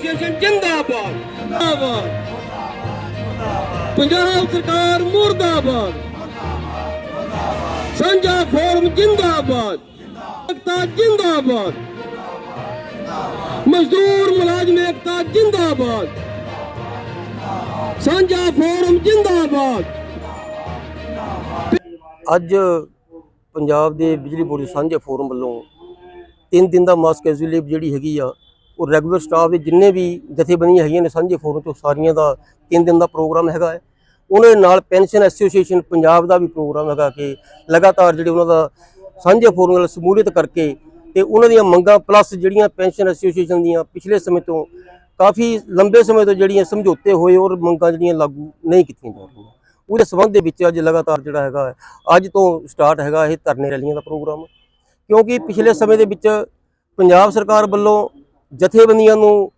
Association ਜਿੰਦਾਬਾਦ। ਜਿੰਦਾਬਾਦ। ਪੰਜਾਬ ਸਰਕਾਰ ਮੁਰਦਾਬਾਦ। ਸਾਂਝਾ ਫੋਰਮ ਜਿੰਦਾਬਾਦ। ਏਕਤਾ ਜਿੰਦਾਬਾਦ। ਮਜ਼ਦੂਰ ਮੁਲਾਜ਼ਮ ਏਕਤਾ ਜਿੰਦਾਬਾਦ। ਸਾਂਝਾ ਫੋਰਮ ਜਿੰਦਾਬਾਦ। ਅੱਜ ਪੰਜਾਬ ਦੇ ਬਿਜਲੀ ਬੋਰਡ ਸਾਂਝੇ ਫੋਰਮ ਵੱਲੋਂ ਤਿੰਨ ਦਿਨ ਦਾ ਮਾਸ ਕੈਜੂਅਲ ਜਿਹੜੀ ਹੈਗੀ ਆ ਉਹ ਰੈਗੂਲਰ ਸਟਾਫ ਦੇ ਜਿੰਨੇ ਵੀ ਜਥੇਬੰਦੀਆਂ ਹੈਗੀਆਂ ਨੇ ਸਾਂਝੇ ਫੋਰਮ ਤੋਂ ਸਾਰੀਆਂ ਦਾ ਤਿੰਨ ਦਿਨ ਦਾ ਪ੍ਰੋਗਰਾਮ ਹੈਗਾ ਹੈ। ਉਹਨਾਂ ਦੇ ਨਾਲ ਪੈਨਸ਼ਨ ਐਸੋਸੀਏਸ਼ਨ ਪੰਜਾਬ ਦਾ ਵੀ ਪ੍ਰੋਗਰਾਮ ਹੈਗਾ ਕਿ ਲਗਾਤਾਰ ਜਿਹੜੇ ਉਹਨਾਂ ਦਾ ਸਾਂਝੇ ਫੋਰਮ ਨਾਲ ਸਮੂਲੀਅਤ ਕਰਕੇ ਤੇ ਉਹਨਾਂ ਦੀਆਂ ਮੰਗਾਂ ਪਲੱਸ ਜਿਹੜੀਆਂ ਪੈਨਸ਼ਨ ਐਸੋਸੀਏਸ਼ਨ ਦੀਆਂ ਪਿਛਲੇ ਸਮੇਂ ਤੋਂ ਕਾਫੀ ਲੰਬੇ ਸਮੇਂ ਤੋਂ ਜਿਹੜੀਆਂ ਸਮਝੌਤੇ ਹੋਏ ਔਰ ਮੰਗਾਂ ਜਿਹੜੀਆਂ ਲਾਗੂ ਨਹੀਂ ਕੀਤੀਆਂ ਜਾ ਰਹੀਆਂ। ਉਹਦੇ ਸੰਬੰਧ ਦੇ ਵਿੱਚ ਅੱਜ ਲਗਾਤਾਰ ਜਿਹੜਾ ਹੈਗਾ ਅੱਜ ਤੋਂ ਸਟਾਰਟ ਹੈਗਾ ਇਹ ਧਰਨੇ ਰੈਲੀਆਂ ਦਾ ਪ੍ਰੋਗਰਾਮ ਕਿਉਂਕਿ ਪਿਛਲੇ ਸਮੇਂ ਦੇ ਵਿੱਚ ਪੰਜਾਬ ਸਰਕਾਰ ਵੱਲੋਂ ਜਥੇਬੰਦੀਆਂ ਨੂੰ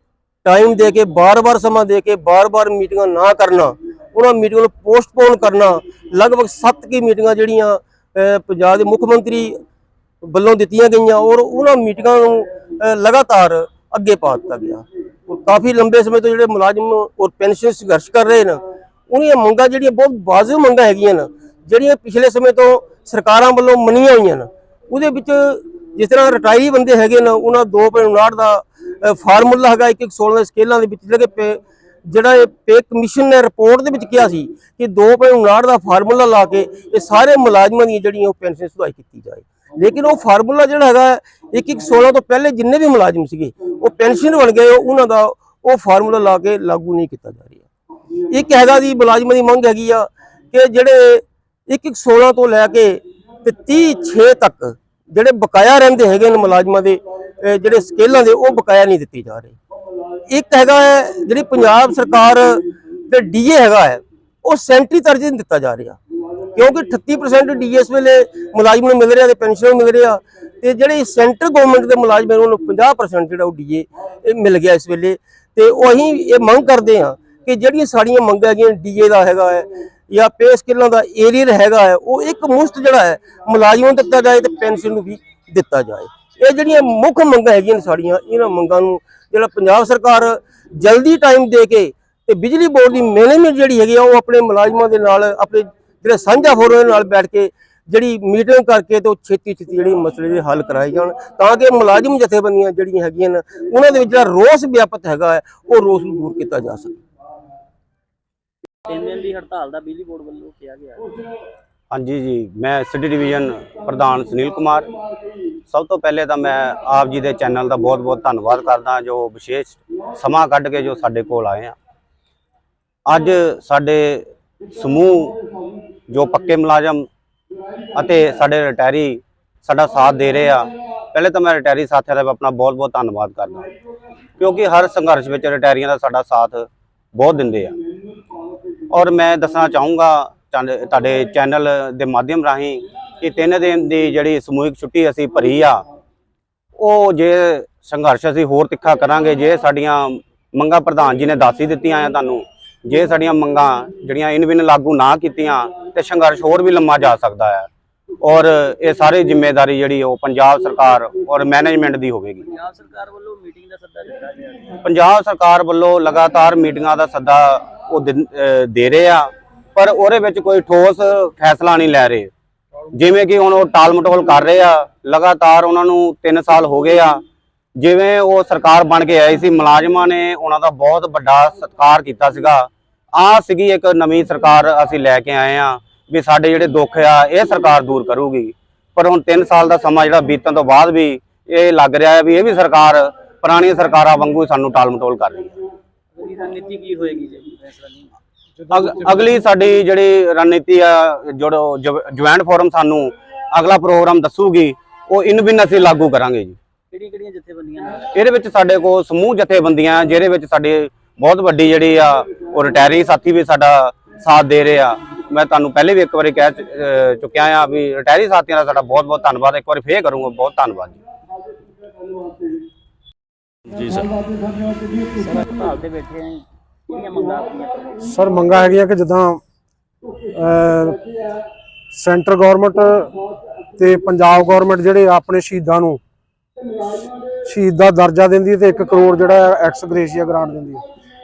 ਟਾਈਮ ਦੇ ਕੇ, ਬਾਰ-ਬਾਰ ਸਮਾਂ ਦੇ ਕੇ, ਬਾਰ-ਬਾਰ ਮੀਟਿੰਗਾਂ ਨਾ ਕਰਨਾ, ਉਹਨਾਂ ਮੀਟਿੰਗਾਂ ਨੂੰ ਪੋਸਟਪੋਨ ਕਰਨਾ, ਲਗਭਗ 7 ਕੀ ਮੀਟਿੰਗਾਂ ਜਿਹੜੀਆਂ ਪੰਜਾਬ ਦੇ ਮੁੱਖ ਮੰਤਰੀ ਵੱਲੋਂ ਦਿੱਤੀਆਂ ਗਈਆਂ ਔਰ ਉਹਨਾਂ ਮੀਟਿੰਗਾਂ ਨੂੰ ਲਗਾਤਾਰ ਅੱਗੇ ਪਾ ਦਿੱਤਾ ਗਿਆ ਕਾਫੀ ਲੰਬੇ ਸਮੇਂ ਤੋਂ ਜਿਹੜੇ ਮੁਲਾਜ਼ਮ ਔਰ ਪੈਨਸ਼ਨ ਸੰਘਰਸ਼ ਕਰ ਰਹੇ ਨੇ, ਉਹਨੀਆਂ ਮੰਗਾਂ ਜਿਹੜੀਆਂ ਬਹੁਤ ਵਾਜਬ ਮੰਗਾਂ ਹੈਗੀਆਂ ਨੇ, ਜਿਹੜੀਆਂ ਪਿਛਲੇ ਸਮੇਂ ਤੋਂ ਸਰਕਾਰਾਂ ਵੱਲੋਂ ਮੰਨੀਆਂ ਹੋਈਆਂ ਨੇ, ਉਹਦੇ ਵਿੱਚ ਜਿਸ ਤਰ੍ਹਾਂ ਰਿਟਾਇਰੀ ਬੰਦੇ ਹੈਗੇ ਨੇ, ਉਹਨਾਂ 2.59 ਦਾ ਫਾਰਮੂਲਾ ਹੈਗਾ ਇੱਕ ਇੱਕ 16 ਦੇ ਸਕੇਲਾਂ ਦੇ ਵਿੱਚ, ਜਿਹੜਾ ਕਿ ਪੇ- ਜਿਹੜਾ ਇਹ ਪੇ ਕਮਿਸ਼ਨ ਨੇ ਰਿਪੋਰਟ ਦੇ ਵਿੱਚ ਕਿਹਾ ਸੀ ਕਿ 2.59 ਦਾ ਫਾਰਮੂਲਾ ਲਾ ਕੇ ਇਹ ਸਾਰੇ ਮੁਲਾਜ਼ਮਾਂ ਦੀਆਂ ਜਿਹੜੀਆਂ ਉਹ ਪੈਨਸ਼ਨ ਸੁਧਾਈ ਕੀਤੀ ਜਾਏ। ਲੇਕਿਨ ਉਹ ਫਾਰਮੂਲਾ ਜਿਹੜਾ ਹੈਗਾ, ਇੱਕ ਇੱਕ 16 ਤੋਂ ਪਹਿਲੇ ਜਿੰਨੇ ਵੀ ਮੁਲਾਜ਼ਮ ਸੀਗੇ, ਉਹ ਪੈਨਸ਼ਨ ਬਣ ਗਏ ਉਹਨਾਂ ਦਾ ਉਹ ਫਾਰਮੂਲਾ ਲਾ ਕੇ ਲਾਗੂ ਨਹੀਂ ਕੀਤਾ ਜਾ ਰਿਹਾ। ਇੱਕ ਹੈਗਾ ਜੀ, ਮੁਲਾਜ਼ਮਾਂ ਦੀ ਮੰਗ ਹੈਗੀ ਆ ਕਿ ਜਿਹੜੇ ਇੱਕ ਇੱਕ 16 ਤੋਂ ਲੈ ਕੇ ਤੇ 30 6 ਤੱਕ ਜਿਹੜੇ ਬਕਾਇਆ ਰਹਿੰਦੇ ਹੈਗੇ ਨੇ ਮੁਲਾਜ਼ਮਾਂ ਦੇ ਜਿਹੜੇ ਸਕੇਲਾਂ ਦੇ, ਉਹ ਬਕਾਇਆ ਨਹੀਂ ਦਿੱਤੇ ਜਾ ਰਹੇ। ਇੱਕ ਹੈਗਾ ਹੈ, ਜਿਹੜੀ ਪੰਜਾਬ ਸਰਕਾਰ ਤੇ ਡੀਏ ਹੈਗਾ ਹੈ, ਉਹ ਸੈਂਟਰੀ ਤਰਜ਼ ਨਹੀਂ ਦਿੱਤਾ ਜਾ ਰਿਹਾ। ਕਿਉਂਕਿ 38% ਡੀਏ ਇਸ ਵੇਲੇ ਮੁਲਾਜ਼ਮ ਨੂੰ ਮਿਲ ਰਿਹਾ ਤੇ ਪੈਨਸ਼ਨ ਨੂੰ ਮਿਲ ਰਿਹਾ ਤੇ ਜਿਹੜੇ ਸੈਂਟਰ ਗਵਰਨਮੈਂਟ ਦੇ ਮੁਲਾਜ਼ਮ ਨੇ, ਉਹਨਾਂ ਨੂੰ 50% ਜਿਹੜਾ ਉਹ ਡੀਏ ਮਿਲ ਗਿਆ ਇਸ ਵੇਲੇ। ਤੇ ਉਹ ਅਸੀਂ ਇਹ ਮੰਗ ਕਰਦੇ ਹਾਂ ਕਿ ਜਿਹੜੀਆਂ ਸਾਡੀਆਂ ਮੰਗਾਂ ਹੈਗੀਆਂ, ਡੀਏ ਦਾ ਹੈਗਾ ਹੈ ਜਾਂ ਪੇ ਸਕਿੱਲਾਂ ਦਾ ਏਰੀਅਰ ਹੈਗਾ ਹੈ, ਉਹ ਇੱਕ ਮੁਸ਼ਤ ਜਿਹੜਾ ਹੈ, ਮੁਲਾਜ਼ਮਾਂ ਨੂੰ ਦਿੱਤਾ ਜਾਏ ਤੇ ਪੈਨਸ਼ਨ ਨੂੰ ਵੀ ਦਿੱਤਾ ਜਾਏ। ਇਹ ਜਿਹੜੀਆਂ ਮੁੱਖ ਮੰਗਾਂ ਹੈਗੀਆਂ ਨੇ ਸਾਡੀਆਂ ਇਹਨਾਂ ਮੰਗਾਂ ਨੂੰ ਜਿਹੜਾ ਪੰਜਾਬ ਸਰਕਾਰ ਜਲਦੀ ਟਾਈਮ ਦੇ ਕੇ ਤੇ ਬਿਜਲੀ ਬੋਰਡ ਦੀ ਮੈਨੇਜਮੈਂਟ ਜਿਹੜੀ ਹੈਗੀ ਆ ਉਹ ਆਪਣੇ ਮੁਲਾਜ਼ਮਾਂ ਦੇ ਨਾਲ ਆਪਣੇ ਜਿਹੜੇ ਸਾਂਝਾ ਫੋਰਮ ਦੇ ਨਾਲ ਬੈਠ ਕੇ ਜਿਹੜੀ ਮੀਟਿੰਗ ਕਰਕੇ ਤੇ ਉਹ ਛੇਤੀ ਛੇਤੀ ਜਿਹੜੀ ਮਸਲੇ ਦੇ ਹੱਲ ਕਰਾਏ ਜਾਣ ਤਾਂ ਕਿ ਮੁਲਾਜ਼ਮ ਜਥੇਬੰਦੀਆਂ ਜਿਹੜੀਆਂ ਹੈਗੀਆਂ ਨੇ ਉਹਨਾਂ ਦੇ ਵਿੱਚ ਜਿਹੜਾ ਰੋਸ ਵਿਆਪਤ ਹੈਗਾ ਹੈ ਉਹ ਰੋਸ ਨੂੰ ਦੂਰ ਕੀਤਾ ਜਾ ਸਕੇ ਤਿੰਨ ਦਿਨ ਦੀ ਹੜਤਾਲ ਦਾ ਬਿਜਲੀ ਬੋਰਡ ਵੱਲੋਂ ਕਿਹਾ ਗਿਆ ਹੈ। ਹਾਂਜੀ ਜੀ ਮੈਂ ਸਿਟੀ ਡਿਵੀਜ਼ਨ ਪ੍ਰਧਾਨ ਸੁਨੀਲ ਕੁਮਾਰ ਸਭ ਤੋਂ ਪਹਿਲੇ ਤਾਂ ਮੈਂ ਆਪ ਜੀ ਦੇ ਚੈਨਲ ਦਾ ਬਹੁਤ-ਬਹੁਤ ਧੰਨਵਾਦ ਕਰਦਾ ਜੋ ਵਿਸ਼ੇਸ਼ ਸਮਾਂ ਕੱਢ ਕੇ ਜੋ ਸਾਡੇ ਕੋਲ ਆਏ ਆ। ਅੱਜ ਸਾਡੇ ਸਮੂਹ ਜੋ ਪੱਕੇ ਮੁਲਾਜ਼ਮ ਅਤੇ ਸਾਡੇ ਰਿਟਾਇਰੀ ਸਾਡਾ ਸਾਥ ਦੇ ਰਹੇ ਆ, ਪਹਿਲੇ ਤਾਂ ਮੈਂ ਰਿਟਾਇਰੀ ਸਾਥੀਆਂ ਦਾ ਆਪਣਾ ਬਹੁਤ-ਬਹੁਤ ਧੰਨਵਾਦ ਕਰਦਾ। ਕਿਉਂਕਿ ਹਰ ਸੰਘਰਸ਼ ਵਿੱਚ ਰਿਟਾਇਰੀਆਂ ਦਾ ਸਾਡਾ ਸਾਥ ਬਹੁਤ ਦਿੰਦੇ ਆ। ਔਰ ਮੈਂ ਦੱਸਣਾ ਚਾਹੂੰਗਾ ਤੁਹਾਡੇ ਤੁਹਾਡੇ ਚੈਨਲ ਦੇ ਮਾਧਿਅਮ ਰਾਹੀਂ ਕਿ ਤਿੰਨ ਦਿਨ ਦੀ ਜਿਹੜੀ ਸਮੂਹਿਕ ਛੁੱਟੀ ਅਸੀਂ ਭਰੀ ਆ ਉਹ ਜੇ ਸੰਘਰਸ਼ ਅਸੀਂ ਹੋਰ ਤਿੱਖਾ ਕਰਾਂਗੇ ਜੇ ਸਾਡੀਆਂ ਮੰਗਾਂ ਪ੍ਰਧਾਨ ਜੀ ਨੇ ਦੱਸ ਹੀ ਦਿੱਤੀਆਂ ਆ ਤੁਹਾਨੂੰ ਜੇ ਸਾਡੀਆਂ ਮੰਗਾਂ ਜਿਹੜੀਆਂ ਇਨ ਬਿਨ ਲਾਗੂ ਨਾ ਕੀਤੀਆਂ ਤੇ ਸੰਘਰਸ਼ ਹੋਰ ਵੀ ਲੰਮਾ ਜਾ ਸਕਦਾ ਹੈ ਔਰ ਇਹ ਸਾਰੀ ਜ਼ਿੰਮੇਵਾਰੀ ਜਿਹੜੀ ਉਹ ਪੰਜਾਬ ਸਰਕਾਰ ਔਰ ਮੈਨੇਜਮੈਂਟ ਦੀ ਹੋਵੇਗੀ। ਪੰਜਾਬ ਸਰਕਾਰ ਵੱਲੋਂ ਮੀਟਿੰਗ ਦਾ ਸੱਦਾ ਦਿੱਤਾ ਗਿਆ। ਪੰਜਾਬ ਸਰਕਾਰ ਵੱਲੋਂ ਲਗਾਤਾਰ ਮੀਟਿੰਗਾਂ ਦਾ ਸੱਦਾ ਉਹ ਦੇ ਰਹੇ ਆ ਪਰ ਉਹਦੇ ਵਿੱਚ ਕੋਈ ਠੋਸ ਫੈਸਲਾ ਨਹੀਂ ਲੈ ਰਹੇ। ਜਿਵੇਂ ਕਿ ਹੁਣ ਉਹ ਟਾਲ ਕਰ ਰਹੇ ਆ, ਲਗਾਤਾਰ ਉਹਨਾਂ ਨੂੰ 3 ਸਾਲ ਹੋ ਗਏ ਆ। ਜਿਵੇਂ ਉਹ ਸਰਕਾਰ ਬਣ ਕੇ ਆਈ ਸੀ, ਮੁਲਾਜ਼ਮਾਂ ਨੇ ਉਹਨਾਂ ਦਾ ਬਹੁਤ ਵੱਡਾ ਸਤਿਕਾਰ ਕੀਤਾ ਸੀਗਾ। ਆ ਸੀਗੀ ਇੱਕ ਨਵੀਂ ਸਰਕਾਰ ਅਸੀਂ ਲੈ ਕੇ ਆਏ ਆ ਵੀ ਸਾਡੇ ਜਿਹੜੇ ਦੁੱਖ ਆ, ਇਹ ਸਰਕਾਰ ਦੂਰ ਕਰੂਗੀ। ਪਰ ਹੁਣ 3 ਸਾਲ ਦਾ ਸਮਾਂ ਜਿਹੜਾ ਬੀਤਣ ਤੋਂ ਬਾਅਦ ਵੀ ਇਹ ਲੱਗ ਰਿਹਾ ਹੈ ਵੀ ਇਹ ਵੀ ਸਰਕਾਰ, ਪੁਰਾਣੀਆਂ ਸਰਕਾਰਾਂ ਵਾਂਗੂ ਸਾਨੂੰ ਟਾਲ ਮਟੋਲ ਕਰ ਰਹੀ ਹੈ। ਰਣਨੀਤੀ ਕੀ ਹੋਏਗੀ ਜੇ ਫੈਸਲਾ ਨਹੀਂ ਅਗਲੀ ਸਾਡੀ ਜਿਹੜੀ ਰਣਨੀਤੀ ਆ ਜੋ ਜੁਆਇੰਟ ਫੋਰਮ ਸਾਨੂੰ ਅਗਲਾ ਪ੍ਰੋਗਰਾਮ ਦੱਸੂਗੀ ਉਹ ਇਨ ਬਿਨ ਅਸੀਂ ਲਾਗੂ ਕਰਾਂਗੇ ਜੀ। ਕਿਹੜੀਆਂ ਕਿਹੜੀਆਂ ਜਥੇਬੰਦੀਆਂ ਇਹਦੇ ਵਿੱਚ ਸਾਡੇ ਕੋਲ ਸਮੂਹ ਜਥੇਬੰਦੀਆਂ ਜਿਹਦੇ ਵਿੱਚ ਸਾਡੇ ਬਹੁਤ ਵੱਡੀ ਜਿਹੜੀ ਆ ਉਹ ਰਿਟਾਇਰੀ ਸਾਥੀ ਵੀ ਸਾਡਾ ਸਾਥ ਦੇ ਰਹੇ ਆ। ਮੈਂ ਤੁਹਾਨੂੰ ਪਹਿਲੇ ਵੀ ਇੱਕ ਵਾਰੀ ਕਹਿ ਚੁੱਕਿਆ ਆ ਵੀ ਰਿਟਾਇਰੀ ਸਾਥੀਆਂ ਦਾ ਸਾਡਾ ਬਹੁਤ ਬਹੁਤ ਧੰਨਵਾਦ। ਇੱਕ ਵਾਰੀ ਫੇਰ ਕਰੂੰਗਾ ਬਹੁਤ ਧੰਨਵਾਦ ਜੀ। ਸਰ। ਹੜਤਾਲ ਤੇ ਬੈਠੇ ਆਂ ਕਿਹੜੀਆਂ ਮੰਗਾਂ ਆਪਣੀਆਂ ਸਰ, ਮੰਗਾਂ ਹੈਗੀਆਂ ਕਿ ਜਿੱਦਾਂ ਸੈਂਟਰ ਗਵਰਨਮੈਂਟ ਤੇ ਪੰਜਾਬ ਗਵਰਨਮੈਂਟ ਜਿਹੜੇ ਆਪਣੇ ਸ਼ਹੀਦਾਂ ਨੂੰ ਸ਼ਹੀਦ ਦਾ ਦਰਜਾ ਦਿੰਦੀ ਹੈ ਤੇ 1 ਕਰੋੜ ਜਿਹੜਾ ਐਕਸ ਗ੍ਰੇਸ਼ੀਆ ਗ੍ਰਾਂਟ ਦਿੰਦੀ ਹੈ।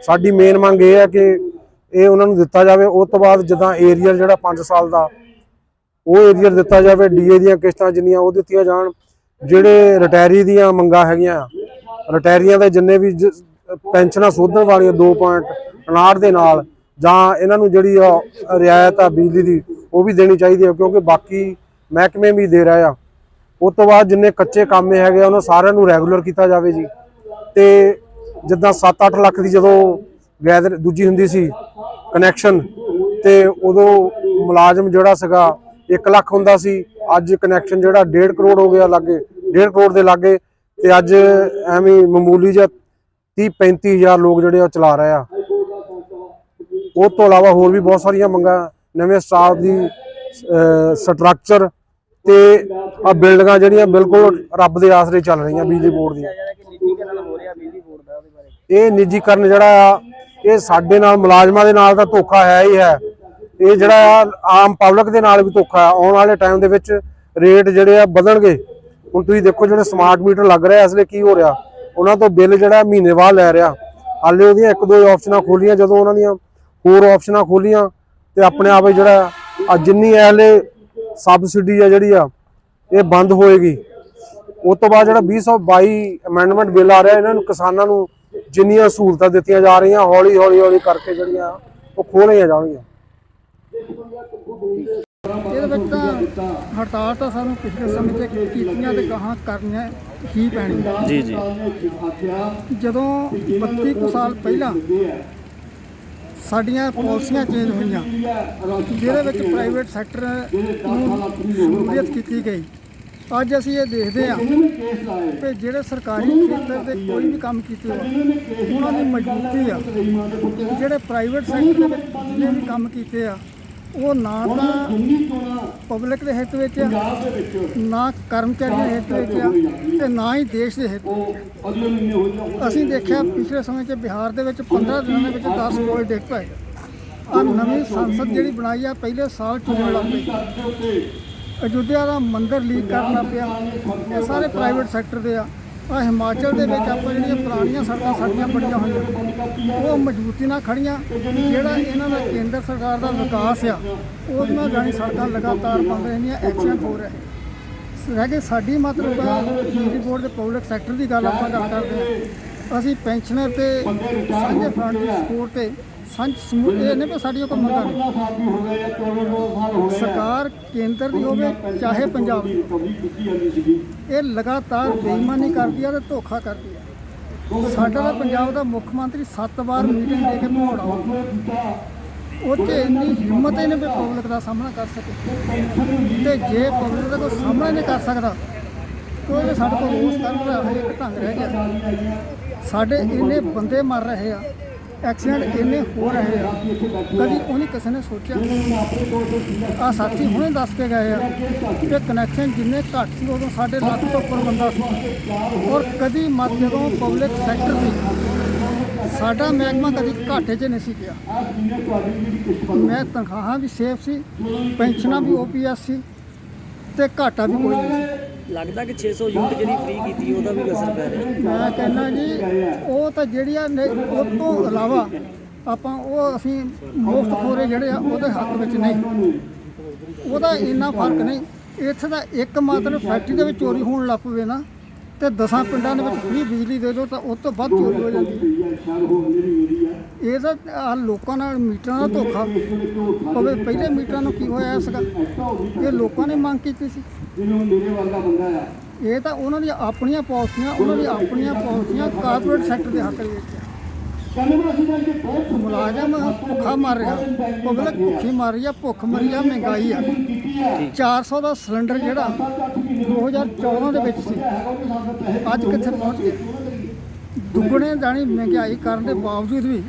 ਸਾਡੀ ਮੇਨ ਮੰਗ ਇਹ ਹੈ ਕਿ ਇਹ ਉਹਨਾਂ ਨੂੰ ਦਿੱਤਾ ਜਾਵੇ। ਉਸ ਤੋਂ ਬਾਅਦ ਜਿੱਦਾਂ ਏਰੀਅਲ ਜਿਹੜਾ 5 ਸਾਲ ਦਾ, ਉਹ ਏਰੀਅਲ ਦਿੱਤਾ ਜਾਵੇ, ਡੀਏ ਦੀਆਂ ਕਿਸ਼ਤਾਂ ਜਿੰਨੀਆਂ ਉਹ ਦਿੱਤੀਆਂ ਜਾਣ। ਜਿਹੜੇ ਰਿਟਾਇਰੀ ਦੀਆਂ ਮੰਗਾਂ ਹੈਗੀਆਂ, ਰਿਟਾਇਰੀਆਂ ਦੇ ਜਿੰਨੇ ਵੀ ਪੈਨਸ਼ਨਾਂ ਸੋਧਣ ਵਾਲੀਆਂ 2.59 ਦੇ ਨਾਲ ਜਾਂ ਇਹਨਾਂ ਨੂੰ ਜਿਹੜੀ ਆ ਰਿਆਇਤ ਆ ਬਿਜਲੀ ਦੀ, ਉਹ ਵੀ ਦੇਣੀ ਚਾਹੀਦੀ ਹੈ ਕਿਉਂਕਿ ਬਾਕੀ ਮਹਿਕਮੇ ਵੀ ਦੇ ਰਹੇ ਆ। ਉਸ ਤੋਂ ਬਾਅਦ ਜਿੰਨੇ ਕੱਚੇ ਕੰਮ ਹੈਗੇ ਆ, ਉਹਨਾਂ ਸਾਰਿਆਂ ਨੂੰ ਰੈਗੂਲਰ ਕੀਤਾ ਜਾਵੇ ਜੀ। ਤੇ ਜਿੱਦਾਂ 7-8 ਲੱਖ ਦੀ ਜਦੋਂ ਗੈਦਰ ਦੂਜੀ ਹੁੰਦੀ ਸੀ ਕਨੈਕਸ਼ਨ ਤੇ ਉਦੋਂ ਮੁਲਾਜ਼ਮ ਜਿਹੜਾ ਸੀਗਾ 1 ਲੱਖ ਹੁੰਦਾ ਸੀ। ਅੱਜ ਕਨੈਕਸ਼ਨ ਜਿਹੜਾ 1.5 ਕਰੋੜ ਹੋ ਗਿਆ ਲਾਗੇ 1.5 ਕਰੋੜ ਦੇ ਲਾਗੇ। ਤੇ ਅੱਜ ਐਵੇਂ ਮਾਮੂਲੀ ਜਿਹਾ 30 35000 ਲੋਕ ਜਿਹੜੇ ਆ ਚਲਾ ਰਹੇ ਆ। ਉਹ ਤੋਂ ਇਲਾਵਾ ਹੋਰ ਵੀ ਬਹੁਤ ਸਾਰੀਆਂ ਮੰਗਾਂ ਨਵੇਂ ਸਟਾਫ ਦੀ ਸਟਰਕਚਰ ਤੇ ਆ ਬਿਲਡਿੰਗਾਂ ਜਿਹੜੀਆਂ ਬਿਲਕੁਲ ਰੱਬ ਦੇ ਆਸਰੇ ਚੱਲ ਰਹੀਆਂ ਬਿਜਲੀ ਬੋਰਡ ਦੀਆਂ। ਇਹ ਨਿੱਜੀਕਰਨ ਜਿਹੜਾ ਆ, ਇਹ ਸਾਡੇ ਨਾਲ ਮੁਲਾਜ਼ਮਾਂ ਦੇ ਨਾਲ ਤਾਂ ਧੋਖਾ ਹੈ ਹੀ ਹੈ। ਇਹ ਜਿਹੜਾ ਆਮ ਪਬਲਿਕ ਦੇ ਨਾਲ ਵੀ ਧੋਖਾ ਹੈ। ਆਉਣ ਵਾਲੇ ਟਾਈਮ ਦੇ ਵਿੱਚ ਰੇਟ ਜਿਹੜੇ ਆ ਵਧਣਗੇ। ਹੁਣ ਤੁਸੀਂ ਦੇਖੋ ਜਿਹੜੇ ਸਮਾਰਟ ਮੀਟਰ ਲੱਗ ਰਿਹਾ ਇਸ ਲਈ ਕੀ ਹੋ ਰਿਹਾ? ਉਹਨਾਂ ਤੋਂ ਬਿੱਲ ਜਿਹੜਾ ਮਹੀਨੇ ਲੈ ਰਿਹਾ। ਹਾਲੇ ਉਹਦੀਆਂ ਇੱਕ ਦੋ ਆਪਸ਼ਨਾਂ ਖੋਲੀਆਂ, ਜਦੋਂ ਉਹਨਾਂ ਦੀਆਂ ਹੋਰ ਆਪਸ਼ਨਾਂ ਖੋਲੀਆਂ ਤੇ ਆਪਣੇ ਆਪ ਜਿਹੜਾ ਜਿੰਨੀ ਹਲੇ ਸਬਸਿਡੀ ਆ ਜਿਹੜੀ ਆ, ਇਹ ਬੰਦ ਹੋਏਗੀ। ਉਸ ਤੋਂ ਬਾਅਦ ਜਿਹੜਾ 2022 ਅਮੈਂਡਮੈਂਟ ਬਿੱਲ ਆ ਰਿਹਾ, ਇਹਨਾਂ ਨੂੰ ਕਿਸਾਨਾਂ ਨੂੰ ਜਿੰਨੀਆਂ ਸਹੂਲਤਾਂ ਦਿੱਤੀਆਂ ਜਾ ਰਹੀਆਂ, ਹੌਲੀ ਹੌਲੀ ਹੌਲੀ ਕਰਕੇ ਜਿਹੜੀਆਂ ਉਹ ਖੋਲੀਆਂ ਜਾਣਗੀਆਂ। ਇਹਦੇ ਵਿੱਚ ਤਾਂ ਹੜਤਾਲ ਤਾਂ ਸਾਨੂੰ ਪਿਛਲੇ ਸਮੇਂ 'ਚ ਕੀਤੀਆਂ ਤੇ ਗਾਹਾਂ ਕਰਨੀਆਂ। ਹੀ ਪੈਣੀਆਂ ਜੀ ਜੀ। ਜਦੋਂ 32 ਕੁ ਸਾਲ ਪਹਿਲਾਂ ਸਾਡੀਆਂ ਪਾਲਿਸੀਆਂ ਚੇਂਜ ਹੋਈਆਂ ਜਿਹਦੇ ਵਿੱਚ ਪ੍ਰਾਈਵੇਟ ਸੈਕਟਰ ਨੂੰ ਸ਼ਮੂਲੀਅਤ ਕੀਤੀ ਗਈ ਅੱਜ ਅਸੀਂ ਇਹ ਦੇਖਦੇ ਹਾਂ ਕਿ ਜਿਹੜੇ ਸਰਕਾਰੀ ਖੇਤਰ ਦੇ ਕੋਈ ਵੀ ਕੰਮ ਕੀਤੇ ਹੋਣ ਉਹਨਾਂ ਦੀ ਮਜ਼ਬੂਤੀ ਆ। ਜਿਹੜੇ ਪ੍ਰਾਈਵੇਟ ਸੈਕਟਰ ਦੇ ਵਿੱਚ ਵੀ ਕੰਮ ਕੀਤੇ ਆ ਉਹ ਨਾ ਤਾਂ ਪਬਲਿਕ ਦੇ ਹਿੱਤ ਵਿੱਚ ਆ ਨਾ ਕਰਮਚਾਰੀਆਂ ਦੇ ਹਿੱਤ ਵਿੱਚ ਆ ਤੇ ਨਾ ਹੀ ਦੇਸ਼ ਦੇ ਹਿੱਤ ਵਿੱਚ ਅਸੀਂ ਦੇਖਿਆ ਪਿਛਲੇ ਸਮੇਂ 'ਚ ਬਿਹਾਰ ਦੇ ਵਿੱਚ 15 ਦਿਨਾਂ ਦੇ ਵਿੱਚ 10 ਕੋਲ ਡਿੱਗ ਪਏ। ਆ ਨਵੀਂ ਸੰਸਦ ਜਿਹੜੀ ਬਣਾਈ ਆ ਪਹਿਲੇ ਸਾਲ ਚੋਣ ਲੱਗ ਪਈ। ਅਯੁੱਧਿਆ ਦਾ ਮੰਦਿਰ ਲੀਕ ਕਰਨ ਪਿਆ। ਇਹ ਸਾਰੇ ਪ੍ਰਾਈਵੇਟ ਸੈਕਟਰ ਦੇ ਆ। ਆ ਹਿਮਾਚਲ ਦੇ ਵਿੱਚ ਆਪਾਂ ਜਿਹੜੀਆਂ ਪੁਰਾਣੀਆਂ ਸੜਕਾਂ ਸਾਡੀਆਂ ਬਣੀਆਂ ਹੋਈਆਂ, ਉਹ ਮਜ਼ਬੂਤੀ ਨਾਲ ਖੜੀਆਂ ਜਿਹੜਾ ਇਹਨਾਂ ਦਾ ਕੇਂਦਰ ਸਰਕਾਰ ਦਾ ਵਿਕਾਸ ਆ, ਉਹਦੇ ਨਾਲ ਜਾਣੀ ਸੜਕਾਂ ਲਗਾਤਾਰ ਬੰਦ ਰਹਿੰਦੀਆਂ ਐਕਸੀਡੈਂਟ ਹੋ ਰਹੇ। ਰਹਿ ਗਈ ਸਾਡੀ ਮਤਲਬ ਬਿਜਲੀ ਬੋਰਡ ਦੇ ਪਬਲਿਕ ਸੈਕਟਰ ਦੀ ਗੱਲ ਆਪਾਂ ਗੱਲ ਕਰਦੇ ਹਾਂ। ਅਸੀਂ ਪੈਨਸ਼ਨਰ ਤੇ, ਸਾਂਝੇ ਫਰੰਟ ਦੀ ਸਪੋਰਟ ਤੇ ਸਾਂਝ ਸਮੂਹ ਇਹ ਨਹੀਂ ਕਿ ਸਾਡੀਆਂ ਕੋਈ ਮੰਗਾਂ ਨਹੀਂ। ਸਰਕਾਰ ਕੇਂਦਰ ਦੀ ਹੋਵੇ ਚਾਹੇ ਪੰਜਾਬ ਦੀ ਇਹ ਲਗਾਤਾਰ ਬੇਈਮਾਨੀ ਕਰਦੀ ਆ ਤੇ ਧੋਖਾ ਕਰਦੀ ਆ। ਸਾਡਾ ਤਾਂ ਪੰਜਾਬ ਦਾ ਮੁੱਖ ਮੰਤਰੀ 7 ਵਾਰ ਮੀਟਿੰਗ ਦੇ ਕੇ ਭੋੜਾ ਉਹ 'ਚ ਇੰਨੀ ਹਿੰਮਤ ਹੀ ਨਹੀਂ ਵੀ ਪਬਲਿਕ ਦਾ ਸਾਹਮਣਾ ਕਰ ਸਕੇ। ਤੇ ਜੇ ਪਬਲਿਕ ਦਾ ਕੋਈ ਸਾਹਮਣਾ ਨਹੀਂ ਕਰ ਸਕਦਾ ਕੋਈ ਵੀ ਸਾਡੇ ਕੋਲ ਰੋਸ ਕਰਨ ਦਾ ਹਜੇ ਇੱਕ ਢੰਗ ਰਹਿ ਗਿਆ। ਸਾਡੇ ਇੰਨੇ ਬੰਦੇ ਮਰ ਰਹੇ ਆ। ਐਕਸੀਡੈਂਟ ਇੰਨੇ ਹੋ ਰਹੇ ਆ, ਕਦੀ ਉਹਨੇ ਕਿਸੇ ਨੇ ਸੋਚਿਆ? ਆ ਸਾਥੀ ਹੁਣੇ ਦੱਸ ਕੇ ਗਏ ਆ ਕਿ ਕਨੈਕਸ਼ਨ ਜਿੰਨੇ ਘੱਟ ਸੀ, ਉਦੋਂ ਸਾਡੇ ਲੱਖ ਤੋਂ ਉੱਪਰ ਬੰਦਾ ਸੀ। ਔਰ ਕਦੀ ਮਤ ਜਦੋਂ ਪਬਲਿਕ ਸੈਕਟਰ ਸੀ ਸਾਡਾ ਮਹਿਕਮਾ ਕਦੀ ਘਾਟੇ 'ਚ ਨਹੀਂ ਸੀ ਗਿਆ। ਮੈਂ ਤਨਖਾਹਾਂ ਵੀ ਸੇਫ ਸੀ, ਪੈਨਸ਼ਨਾਂ ਵੀ ਓਪੀਐਸ ਸੀ, ਤੇ ਘਾਟਾ ਵੀ ਕੋਈ ਨਹੀਂ ਲੱਗਦਾ ਕਿ 600 ਯੂਨਿਟ ਜਿਹੜੀ ਫ੍ਰੀ ਕੀਤੀ ਉਹਦਾ ਵੀ ਅਸਰ ਪੈ ਰਿਹਾ ਮੈਂ ਕਹਿੰਦਾ ਜੀ, ਉਹ ਤਾਂ ਜਿਹੜੀਆਂ ਨੇ, ਉਹ ਤੋਂ ਇਲਾਵਾ ਆਪਾਂ ਉਹ ਅਸੀਂ ਮੁਫਤ ਖੋਰੇ ਜਿਹੜੇ ਆ, ਉਹਦੇ ਹੱਕ ਵਿੱਚ ਨਹੀਂ। ਉਹਦਾ ਇੰਨਾ ਫ਼ਰਕ ਨਹੀਂ। ਇੱਥੇ ਦਾ ਇੱਕ ਮਾਤਰ ਫੈਕਟਰੀ ਦੇ ਵਿੱਚ ਚੋਰੀ ਹੋਣ ਲੱਗ ਪਵੇ ਨਾ ਤੇ ਦਸਾਂ ਪਿੰਡਾਂ ਦੇ ਵਿੱਚ ਫ੍ਰੀ ਬਿਜਲੀ ਦੇ ਦਿਓ ਤਾਂ ਉਸ ਤੋਂ ਵੱਧ ਚੋਰੀ ਹੋ ਜਾਂਦੀ ਹੈ। ਇਹ ਤਾਂ ਲੋਕਾਂ ਨਾਲ ਮੀਟਰਾਂ ਦਾ ਧੋਖਾ। ਪਵੇ ਪਹਿਲੇ ਮੀਟਰਾਂ ਨੂੰ ਕੀ ਹੋਇਆ ਸੀਗਾ ਇਹ ਲੋਕਾਂ ਨੇ ਮੰਗ ਕੀਤੀ ਸੀ। ਇਹ ਤਾਂ ਉਹਨਾਂ ਦੀਆਂ ਆਪਣੀਆਂ ਪਾਲਿਸੀਆਂ, ਉਹਨਾਂ ਦੀਆਂ ਆਪਣੀਆਂ ਪਾਲਿਸੀਆਂ ਕਾਰਪੋਰੇਟ ਸੈਕਟਰ ਦੇ ਹੱਕ ਵਿੱਚ। ਮੁਲਾਜ਼ਮ ਭੁੱਖਾ ਮਰ ਰਿਹਾ। ਪਬਲਿਕ ਭੁੱਖੀ ਮਰ ਰਹੀ ਆ। ਭੁੱਖ ਮਰੀ ਆ ਮਹਿੰਗਾਈ ਆ। 400 ਦਾ ਸਿਲੰਡਰ ਜਿਹੜਾ 2014 ਦੇ ਵਿੱਚ ਸੀ ਅੱਜ ਕਿੱਥੇ ਪਹੁੰਚ ਗਿਆ ਦੁੱਗਣੇ ਜਾਣੀ ਮਹਿੰਗਾਈ ਕਰਨ ਦੇ ਬਾਵਜੂਦ ਵੀ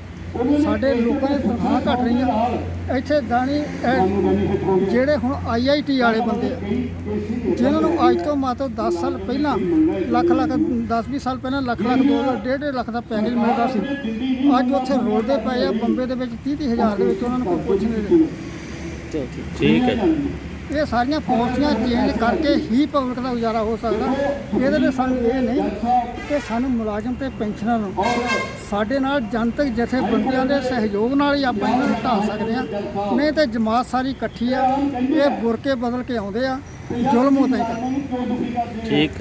ਸਾਡੇ ਲੋਕਾਂ ਦੀ ਤਨਖਾਹ ਘਟ ਰਹੀਆਂ ਇੱਥੇ ਦਾਣੀ ਜਿਹੜੇ ਹੁਣ ਆਈਆਈਟੀ ਵਾਲੇ ਬੰਦੇ ਆ ਜਿਨ੍ਹਾਂ ਨੂੰ ਅੱਜ ਤੋਂ ਮਾਤਰ 10 ਸਾਲ ਪਹਿਲਾਂ ਲੱਖ ਲੱਖ 10 20 ਸਾਲ ਪਹਿਲਾਂ ਲੱਖ ਲੱਖ ਦੋ ਲੱਖ ਡੇਢ ਡੇਢ ਲੱਖ ਦਾ ਪੈਕੇਜ ਮਿਲਦਾ ਸੀ। ਅੱਜ ਉੱਥੇ ਰੋਲਦੇ ਪਏ ਆ ਬੰਬੇ ਦੇ ਵਿੱਚ 30 30 ਹਜ਼ਾਰ ਦੇ ਵਿੱਚ ਉਹਨਾਂ ਨੂੰ ਕੋਈ ਪੁੱਛ ਨਹੀਂ ਰਿਹਾ। ਠੀਕ ਹੈ। ਇਹ ਸਾਰੀਆਂ ਪਾਲਿਸੀਆਂ ਚੇਂਜ ਕਰਕੇ ਹੀ ਪਬਲਿਕ ਦਾ ਗੁਜ਼ਾਰਾ ਹੋ ਸਕਦਾ। ਇਹਦੇ ਲਈ ਸਾਨੂੰ ਇਹ ਨਹੀਂ ਕਿ ਸਾਨੂੰ ਮੁਲਾਜ਼ਮ ਤੇ ਪੈਨਸ਼ਨਰ ਨੂੰ ਸਾਡੇ ਨਾਲ ਜਨਤਕ ਜਥੇਬੰਦੀਆਂ ਦੇ ਸਹਿਯੋਗ ਨਾਲ ਹੀ ਆਪਾਂ ਇਹਨਾਂ ਨੂੰ ਢਾਹ ਸਕਦੇ ਆ ਨਹੀਂ ਤੇ ਜਮਾਤ ਸਾਰੀ ਇਕੱਠੀ ਆ। ਇਹ ਬੁਰਕੇ ਬਦਲ ਕੇ ਆਉਂਦੇ ਆ। ਜ਼ੁਲਮ ਉਦਾਂ ਹੀ ਕਰਦੇ ਠੀਕ।